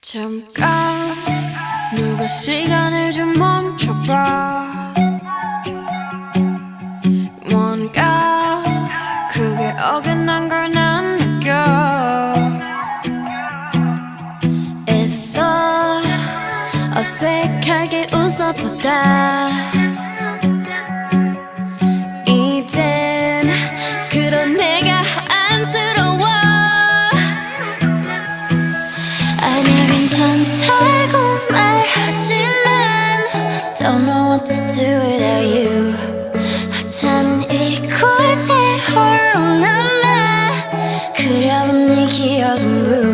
잠깐 누가 시간을 좀 멈춰봐. 뭔가 그게 어긋난 걸 난 느껴. 애써 어색하게 웃어보다 아니야 괜찮다고 말하지만 Don't know what to do without you 하찮은 이곳에 홀로 남아 그려본 네 기억은 blue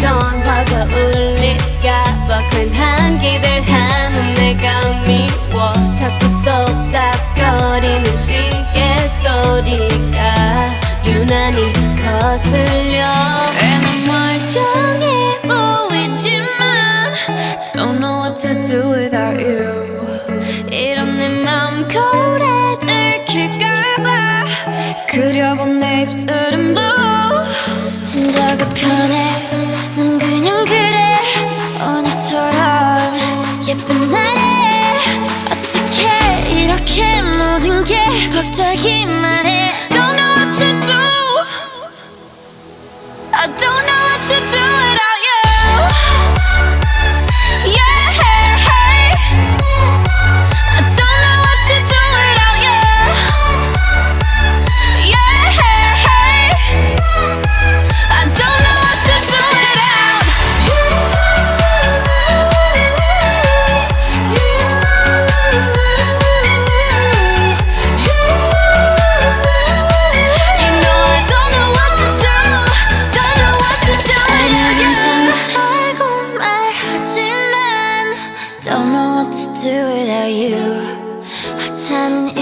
전화가 울릴까봐 괜한 기대하는 내가 미워. 자꾸 똑딱거리는 시계 소리가 유난히 거슬려. 애는 멀쩡해 보이지만 Don't know what to do without you. 이런 내 맘 거울에 들킬까봐 그려본 내 입술은 Don't know what to do without you. I turn